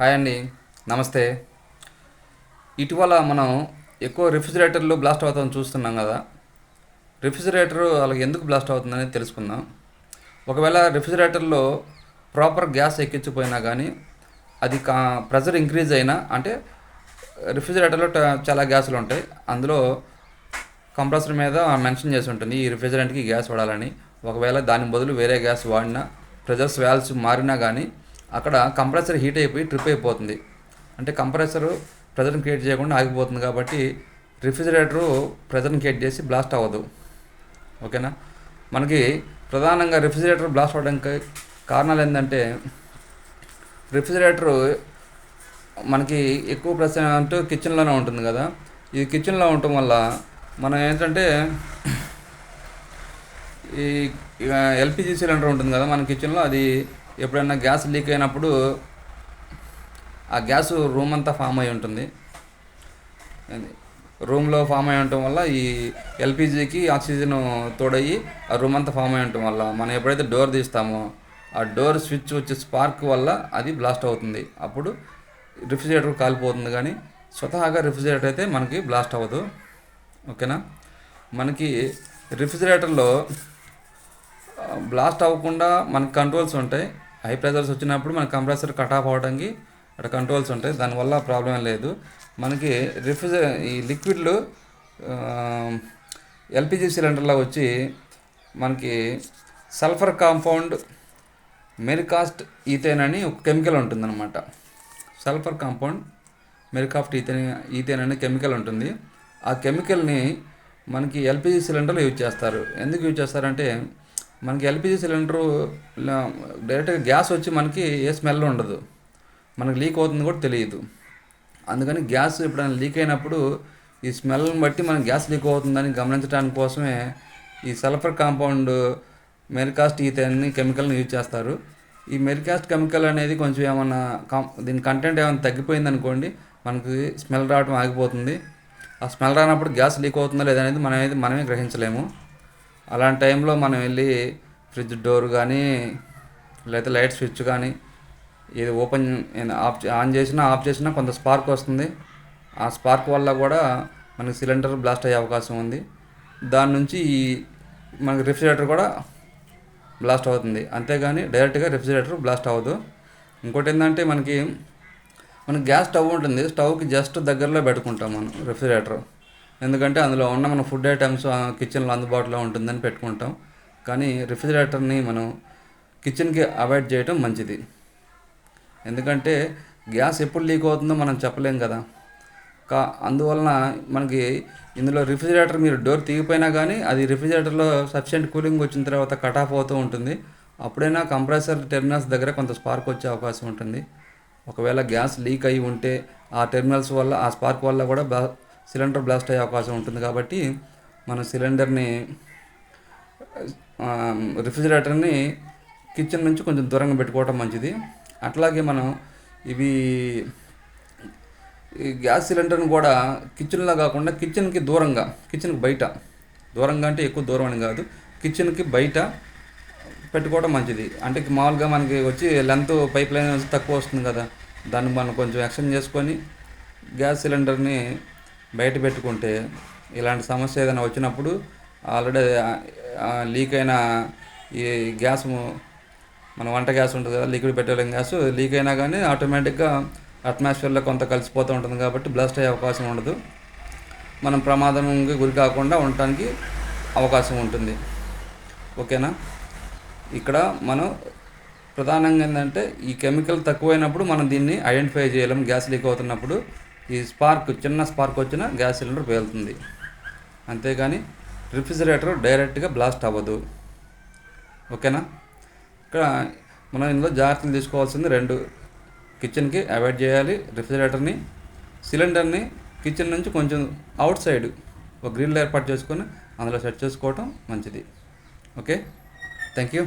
Hi అండి. నమస్తే. ఇటీవల మనం ఎక్కువ రిఫ్రిజిరేటర్లు బ్లాస్ట్ అవుతాం చూస్తున్నాం కదా. రిఫ్రిజిరేటర్ అలా ఎందుకు బ్లాస్ట్ అవుతుందని తెలుసుకుందాం. ఒకవేళ రిఫ్రిజిరేటర్లో ప్రాపర్ గ్యాస్ ఎక్కించిపోయినా కానీ అది కా ప్రెజర్ ఇంక్రీజ్ అయినా అంటే రిఫ్రిజిరేటర్లో చాలా గ్యాసులు ఉంటాయి. అందులో కంప్రెసర్ మీద మెన్షన్ చేసి ఉంటుంది ఈ రిఫ్రిజిరెంట్కి గ్యాస్ వాడాలని. ఒకవేళ దాని బదులు వేరే గ్యాస్ వాడినా ప్రెజర్స్ వాల్స్ మారినా కానీ అక్కడ కంప్రెసర్ హీట్ అయిపోయి ట్రిప్ అయిపోతుంది. అంటే కంప్రెసర్ ప్రెజర్ని క్రియేట్ చేయకుండా ఆగిపోతుంది కాబట్టి రిఫ్రిజిరేటరు ప్రెజర్ని క్రియేట్ చేసి బ్లాస్ట్ అవ్వదు. ఓకేనా మనకి ప్రధానంగా రిఫ్రిజిరేటర్ బ్లాస్ట్ అవ్వడానికి కారణాలు ఏంటంటే రిఫ్రిజిరేటరు మనకి ఎక్కువ ప్రశ్న అంటూ కిచెన్లోనే ఉంటుంది కదా? ఈ కిచెన్లో ఉండటం వల్ల మనం ఏంటంటే ఈ ఎల్పిజి సిలిండర్ ఉంటుంది కదా మన కిచెన్లో అది ఎప్పుడైనా గ్యాస్ లీక్ అయినప్పుడు ఆ గ్యాస్ రూమ్ అంతా ఫామ్ అయి ఉంటుంది. రూమ్లో ఫామ్ అయి ఉండటం వల్ల ఈ ఎల్పిజికి ఆక్సిజన్ తోడయ్యి ఆ రూమ్ అంతా ఫామ్ అయి ఉండటం వల్ల మనం ఎప్పుడైతే డోర్ తీస్తామో ఆ డోర్ స్విచ్ వచ్చే స్పార్క్ వల్ల అది బ్లాస్ట్ అవుతుంది. అప్పుడు రిఫ్రిజిరేటర్ కాలిపోతుంది కానీ స్వతహాగా రిఫ్రిజిరేటర్ అయితే మనకి బ్లాస్ట్ అవ్వదు. ఓకేనా? మనకి రిఫ్రిజిరేటర్లో బ్లాస్ట్ అవ్వకుండా మనకి కంట్రోల్స్ ఉంటాయి. హై ప్రెజర్స్ వచ్చినప్పుడు మన కంప్రెసర్ కట్ ఆఫ్ అవ్వడానికి అక్కడ కంట్రోల్స్ ఉంటాయి. దానివల్ల ప్రాబ్లం లేదు. మనకి రిఫ్రిజ ఈ లిక్విడ్లు ఎల్పిజి సిలిండర్లో వచ్చి మనకి సల్ఫర్ కాంపౌండ్ మెరికాస్ట్ ఈథేన్ అని ఒక కెమికల్ ఉంటుందన్నమాట. సల్ఫర్ కాంపౌండ్ మెరికాఫ్ట్ ఈథేన్ ఈథేన్ అనే కెమికల్ ఉంటుంది. ఆ కెమికల్ని మనకి ఎల్పిజి సిలిండర్లో యూజ్ చేస్తారు. ఎందుకు యూజ్ చేస్తారంటే మనకి ఎల్పిజి సిలిండరు డైరెక్ట్గా గ్యాస్ వచ్చి మనకి ఏ స్మెల్ ఉండదు. మనకి లీక్ అవుతుంది కూడా తెలియదు. అందుకని గ్యాస్ ఎప్పుడైనా లీక్ అయినప్పుడు ఈ స్మెల్ని బట్టి మనం గ్యాస్ లీక్ అవుతుందని గమనించడానికి కోసమే ఈ సల్ఫర్ కాంపౌండ్ మెరికాస్ట్ ఈథేన్ని కెమికల్ని యూజ్ చేస్తారు. ఈ మెరికాస్ట్ కెమికల్ అనేది కొంచెం ఏమన్నా కం దీని కంటెంట్ ఏమైనా తగ్గిపోయింది అనుకోండి మనకి స్మెల్ రావడం ఆగిపోతుంది. ఆ స్మెల్ రానప్పుడు గ్యాస్ లీక్ అవుతుందా లేదనేది మనం అనేది మనమే గ్రహించలేము. అలాంటి టైంలో మనం వెళ్ళి ఫ్రిడ్జ్ డోర్ కానీ లేకపోతే లైట్ స్విచ్ కానీ ఇది ఓపెన్ ఆఫ్ ఆన్ చేసినా ఆఫ్ చేసినా కొంత స్పార్క్ వస్తుంది. ఆ స్పార్క్ వల్ల కూడా మనకి సిలిండర్ బ్లాస్ట్ అయ్యే అవకాశం ఉంది. దాని నుంచి ఈ మనకి రిఫ్రిజిరేటర్ కూడా బ్లాస్ట్ అవుతుంది. అంతేగాని డైరెక్ట్గా రిఫ్రిజిరేటర్ బ్లాస్ట్ అవ్వదు. ఇంకోటి ఏంటంటే మనకి మనకి గ్యాస్ స్టవ్ ఉంటుంది. స్టవ్కి జస్ట్ దగ్గరలో పెట్టుకుంటాం మనం రిఫ్రిజిరేటర్. ఎందుకంటే అందులో ఉన్న మన ఫుడ్ ఐటమ్స్ కిచెన్లో అందుబాటులో ఉంటుందని పెట్టుకుంటాం. కానీ రిఫ్రిజిరేటర్ని మనం కిచెన్కి అవాయిడ్ చేయటం మంచిది. ఎందుకంటే గ్యాస్ ఎప్పుడు లీక్ అవుతుందో మనం చెప్పలేం కదా. కా అందువలన మనకి ఇందులో రిఫ్రిజిరేటర్ మీరు డోర్ తీగిపోయినా కానీ అది రిఫ్రిజిరేటర్లో సఫిషియెంట్ కూలింగ్ వచ్చిన తర్వాత కట్ ఆఫ్ అవుతూ ఉంటుంది. అప్పుడైనా కంప్రెసర్ టెర్మినల్స్ దగ్గర కొంత స్పార్క్ వచ్చే అవకాశం ఉంటుంది. ఒకవేళ గ్యాస్ లీక్ అయి ఉంటే ఆ టెర్మినల్స్ వల్ల ఆ స్పార్క్ వల్ల కూడా బ్లా సిలిండర్ బ్లాస్ట్ అయ్యే అవకాశం ఉంటుంది కాబట్టి మనం సిలిండర్ని రిఫ్రిజిరేటర్ని కిచెన్ నుంచి కొంచెం దూరంగా పెట్టుకోవటం మంచిది. అట్లాగే మనం ఇవి ఈ గ్యాస్ సిలిండర్ని కూడా కిచెన్లో కాకుండా కిచెన్కి దూరంగా కిచెన్కి బయట దూరంగా అంటే ఎక్కువ దూరం అని కాదు కిచెన్కి బయట పెట్టుకోవడం మంచిది. అంటే మామూలుగా మనకి వచ్చి లెంత్ పైప్ లైన్ తక్కువ వస్తుంది కదా దాన్ని మనం కొంచెం ఎక్స్టెండ్ చేసుకొని గ్యాస్ సిలిండర్ని బయట పెట్టుకుంటే ఇలాంటి సమస్య ఏదైనా వచ్చినప్పుడు ఆల్రెడీ లీక్ అయిన ఈ గ్యాస్ మన వంట గ్యాస్ ఉంటుంది కదా లిక్విడ్ పెట్రోలియం గ్యాస్ లీక్ అయినా కానీ ఆటోమేటిక్గా అట్మాస్ఫియర్లో కొంత కలిసిపోతూ ఉంటుంది కాబట్టి బ్లాస్ట్ అయ్యే అవకాశం ఉండదు. మనం ప్రమాదంకి గురి కాకుండా ఉండటానికి అవకాశం ఉంటుంది. ఓకేనా? ఇక్కడ మనం ప్రధానంగా ఏంటంటే ఈ కెమికల్ తక్కువైనప్పుడు మనం దీన్ని ఐడెంటిఫై చేయలేం. గ్యాస్ లీక్ అవుతున్నప్పుడు ఈ స్పార్క్ చిన్న స్పార్క్ వచ్చిన గ్యాస్ సిలిండర్ పేలుతుంది. అంతేగాని రిఫ్రిజిరేటర్ డైరెక్ట్గా బ్లాస్ట్ అవ్వదు. ఓకేనా? ఇక్కడ మనం ఇందులో జాగ్రత్తలు తీసుకోవాల్సింది రెండు. కిచెన్కి అవాయిడ్ చేయాలి రిఫ్రిజిరేటర్ని సిలిండర్ని కిచెన్ నుంచి కొంచెం అవుట్ సైడ్ ఒక గ్రిల్ ఏర్పాటు చేసుకొని అందులో సెట్ చేసుకోవటం మంచిది. ఓకే? Thank you